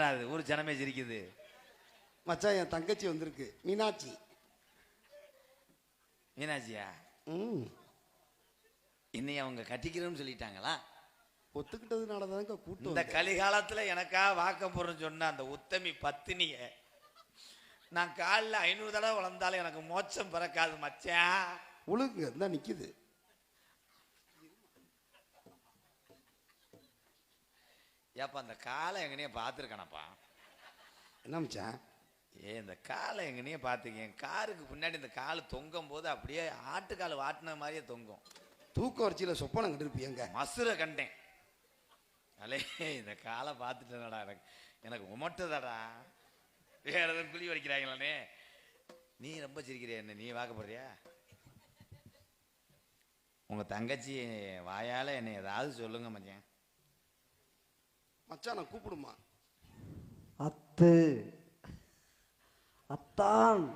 ஏன் சிரிக்குது மச்சான் என் தங்கச்சி வந்திருக்கு. மீனாட்சி. மீனாட்சியா? ம். இன்னை அவங்க கட்டிக்கிறோம்னு சொல்லிட்டாங்களா? ஒத்துக்கிட்டதுனால தாங்க கூட்டம் இந்த. கலிகாலத்துல எனக்கா வாக்க போறேன்னு சொன்ன அந்த உத்தமி பத்தினிய நான் காலில் ஐநூறு தடவை வளர்ந்தாலும் எனக்கு மோட்சம் பிறக்காது மச்சான். உழுகுங்க இந்த நிக்குது. ஏப்பா அந்த காலை எங்கனையே பார்த்துருக்கேனப்பா. என்ன மச்சான்? ஏ இந்த காலை எங்கனையே பார்த்துக்க என் காருக்கு பின்னாடி இந்த கால் தொங்கும் போது அப்படியே ஆட்டுக்கால் வாட்டின மாதிரியே தொங்கும். தூக்க வரிச்சியில் சொப்பனம் கண்டிருப்பியங்க மசுரை கண்டேன். அலே இந்த காலை பார்த்துட்டேனடா எனக்கு. எனக்கு உமட்டுதாடா. வேற எதுவும் குழி வலிக்கிறாங்களானே நீ ரொம்ப சிரிக்கிறியா என்ன? நீ வாக்க போறியா? உங்க தங்கச்சி வாயால என்னை ஏதாவது சொல்லுங்க மச்சான். மச்சான் கூப்பிடுமா? அத்து. அத்தான்.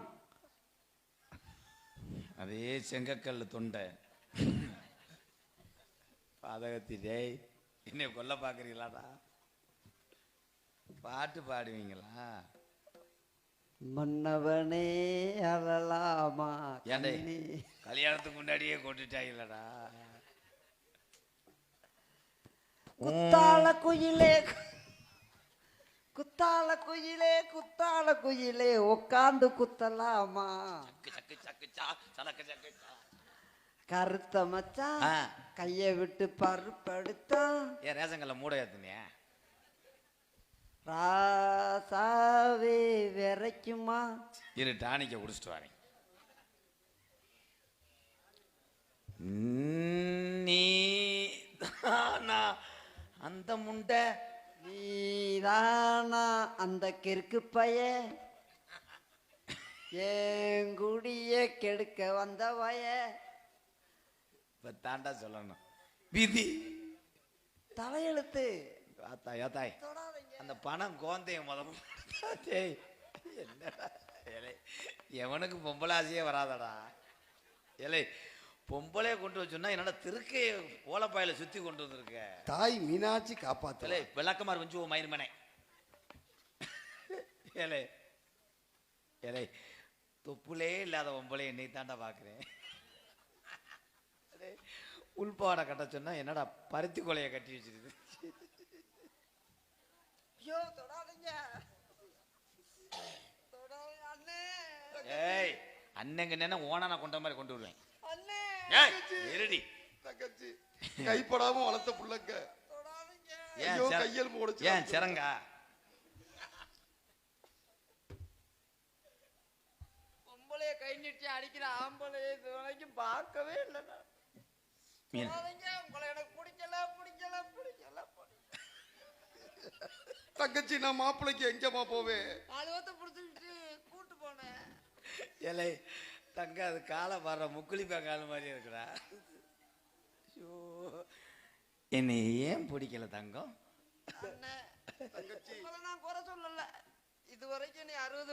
அதே செங்கக்கல் தொண்டை. பாதகத்தி டேய் என்னை கொல்ல பார்க்குறீங்களாடா பாட்டு பாடுவீங்களா? மன்னவனே அழலாமா. கல்யாணத்துக்கு முன்னாடியே கொண்டுட்டாங்களடா குத்தால குயிலே. குத்தால குயிலே குத்தால குயிலே உட்காந்து குத்தலாமா? கருத்த மச்சான் ஆ. கைய விட்டு பருப்படுத்தான் ஏன் ரேஷன் கல்ல மூட ஏத்துனியா? ராசாவே விரைக்குமா? இரு டானிக்க குடிச்சிட்டு வரேன். நீ தானா அந்த முண்டை. நீதானா அந்த கிறுக்கு பைய? என் குடிய கெடுக்க வந்த வய? இப்ப தாண்டா சொல்லணும். விதி. தலையெழுத்து. ஆத்தா ஏத்தாய் அந்த பணம் கோந்தைய முத டேய் என்னடா ஏலே எவனுக்கு பொம்பளை ஆசையே வராதடா. ஏலே பொம்பளைய கொண்டு வச்சோன்னா என்னடா திருக்கை ஓலப்பாயில சுத்தி கொண்டு வந்திருக்க? தாய் மீனாட்சி காப்பாத்தல ஏலே விளக்கமாறு வந்து ஓ மயிர்மனே ஏலே ஏலே தொப்புலே இல்லாத பொம்பளை என்னை தாண்டா பாக்குறேன் அடே, உள்பாவாடை கட்ட சொன்னா என்னடா பருத்தி கொலையை கட்டி வச்சிருக்குது? ஐயோ தொடாதீங்க. ஏய் அண்ணங்க என்ன ஓனான கொண்ட மாதிரி கொண்டு வருவேன். அண்ணே. தங்கச்சி கைப்படாம வளர்த்த புள்ளங்க. தொடாதீங்க ஏன் ஐயோ, ஏன் சிறங்கா? பொம்பளைய கை நீட்டி அடிக்கிற ஆம்பளைய இது வரைக்கும் பார்க்கவே இல்லை நான். மீன். தொடாதீங்க உங்களை எனக்கு பிடிக்கல பிடிக்கல பிடிக்கல. தங்கச்சி நான் மாப்பிள்ளைக்கு எங்கம்மா போவேன்? அழுவத்தை பிடிச்சிக்கிட்டு கூட்டு போனேன். ஏலே தங்க அது காலை வர்ற முக்குளிப்பா கால மாதிரி இருக்குடா. ஐயோ. என்னை ஏன் பிடிக்கல தங்கம்? அண்ணே குறை சொல்லல. இது வரைக்கும் நீ அறுபது